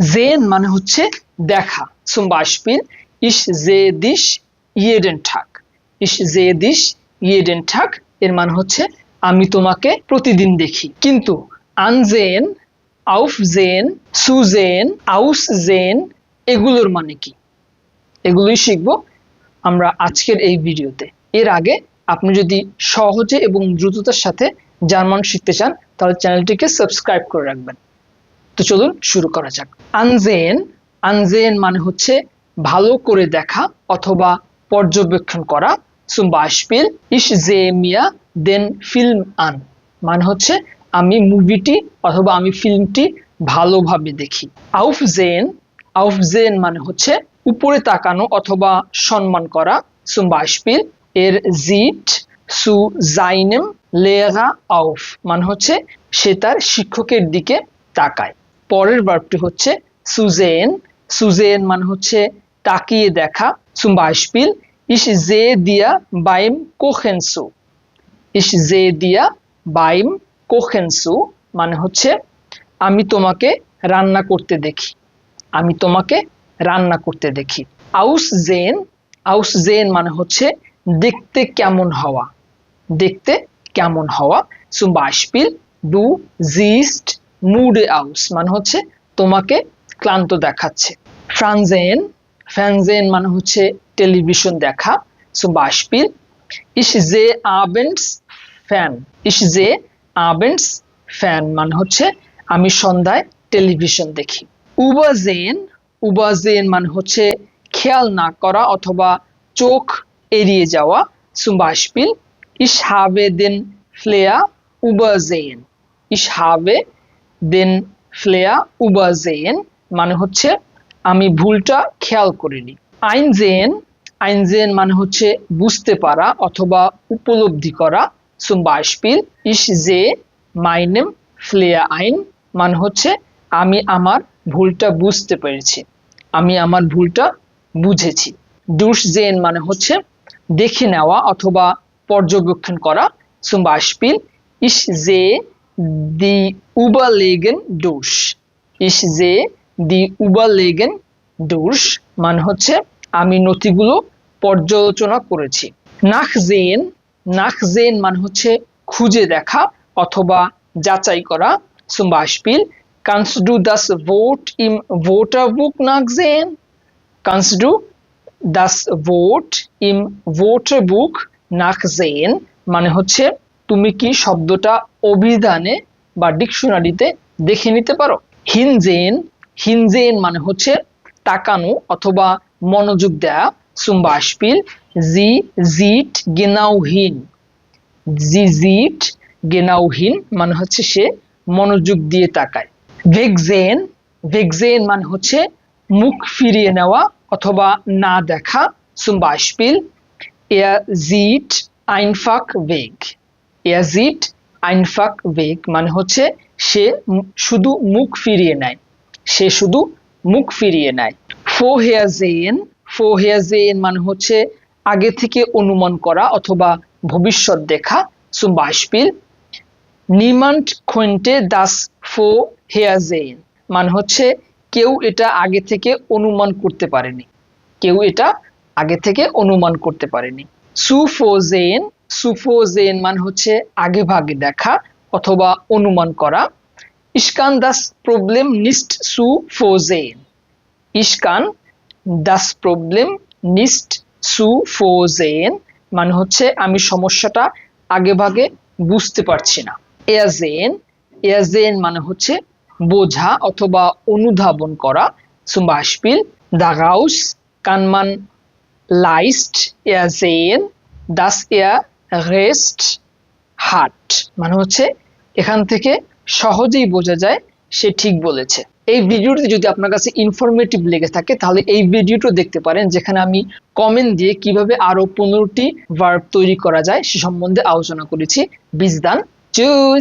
Gen মানে হচ্ছে দেখা। zum Beispiel ich sehe dich jeden Tag ich sehe dich jeden Tag এর মানে হচ্ছে আমি তোমাকে প্রতিদিন দেখি। কিন্তু আনজেন aufsehen zusehen aussehen এগুলোর মানে কি? এগুলোই শিখব আমরা আজকের এই ভিডিওতে। এর আগে আপনি যদি সহজে এবং দ্রুততার সাথে জার্মান শিখতে চান, তাহলে চ্যানেলটিকে সাবস্ক্রাইব করে রাখবেন। তো চলুন শুরু করা যাক। আনজেন আনজেন মানে হচ্ছে ভালো করে দেখা অথবা পর্যবেক্ষণ করা zum Beispiel ich sehe দেন ফিল্ম আন। মানে হচ্ছে আমি মুভিটি অথবা আমি ফিল্মটি ভালোভাবে দেখি। aufsehen aufsehen মানে হচ্ছে উপরে তাকানো অথবা সম্মান করা Beispiel এর জিট, সু জাইনেম Lehrer আউফ। মানে হচ্ছে সে তার শিক্ষকের দিকে তাকায়। পরের ভার্বটি হচ্ছে সুজেন। সুজেন মানে হচ্ছে তাকিয়ে দেখা zum dir beim Kochen zu ich sehe dir beim Kochen zu মানে হচ্ছে আমি তোমাকে রান্না করতে দেখি। আমি তোমাকে রান্না করতে দেখি। আউস জেন আউস জেন মানে হচ্ছে দেখতে কেমন হওয়া। দেখতে কেমন হওয়া। Beispiel du siehst মুডে আউস মানে হচ্ছে তোমাকে ক্লান্ত দেখাচ্ছে। ফ্রানজেন ফ্যানজেন মানে হচ্ছে টেলিভিশন দেখা zum Beispiel ich sehe abends ফ্যান ich sehe abends ফ্যান মানে হচ্ছে আমি সন্ধ্যায় টেলিভিশন দেখি। উবাজেন উবাজেন মানে হচ্ছে খেয়াল না করা অথবা চোখ এড়িয়ে যাওয়া zum Beispiel ich দেন ফ্লেয়া উবাজেন übersehen ich habe ফ্লেয়া Flair übersehen মানে হচ্ছে আমি ভুলটা খেয়াল করিনি। আইনজেন আইনজেন মানে হচ্ছে বুঝতে পারা অথবা উপলব্ধি করা Beispiel ich sehe meinem Flair ein মানে হচ্ছে আমি আমার ভুলটা বুঝতে পেরেছি, আমি আমার ভুলটা বুঝেছি। দুশজেন মানে হচ্ছে দেখে নেওয়া অথবা পর্যবেক্ষণ করা Beispiel ich sehe die überlegen durch ich sehe die überlegen durch মানে হচ্ছে আমি নথিগুলো পর্যালোচনা করেছি নাখজেন নাখজেন মানে হচ্ছে খুঁজে দেখা অথবা যাচাই করা zum Beispiel kannst du das Wort im Wörterbuch nachsehen kannst du das Wort im Wörterbuch nachsehen মানে হচ্ছে তুমি কি শব্দটা অভিধানে বা ডিকশনারিতে দেখে নিতে পারো? হিনজেন হিনজেন মানে হচ্ছে তাকানো অথবা মনোযোগ দেয়া Beispiel sie sieht genau hin sie sieht মানে হচ্ছে সে মনোযোগ দিয়ে তাকায়। ভেগজেন ভেগজেন মানে হচ্ছে মুখ ফিরিয়ে নেওয়া অথবা না দেখা zum Beispiel er sieht einfach er sieht einfach মানে হচ্ছে সে শুধু মুখ ফিরিয়ে নেয়। সে শুধু মুখ ফিরিয়ে নেয়। ফোহেয়াজেন ফোহেয়াজেন মানে হচ্ছে আগে থেকে অনুমান করা অথবা ভবিষ্যৎ দেখা zum Beispiel নিমান্ড könnte das vorhersehen মানে হচ্ছে কেউ এটা আগে থেকে অনুমান করতে পারেনি। কেউ এটা আগে থেকে অনুমান করতে পারেনি। সুফোজেন সুফোজেন মানে হচ্ছে আগে ভাগে দেখা অথবা অনুমান করা। ইস্কান দাস প্রবলেম নিস্ট সুফোজেন। ইস্কান দাস প্রবলেম নিস্ট সুফোজেন মানে হচ্ছে আমি সমস্যাটা আগে ভাগে বুঝতে পারছি না। এয়াজেন এয়াজেন মানে হচ্ছে বোঝা অথবা অনুধাবন করা। zum Beispiel daraus leicht ersehen dass er Rest hat. মানে হচ্ছে এখান থেকে সহজেই বোঝা যায় সে ঠিক বলেছে। এই ভিডিওটি যদি আপনার কাছে ইনফরমেটিভ লেগে থাকে, তাহলে এই ভিডিওটা দেখতে পারেন, যেখানে আমি কমেন্ট দিয়ে কীভাবে আরও পনেরোটি ভার্ব তৈরি করা যায় সে সম্বন্ধে আলোচনা করেছি। বিজদান চুজ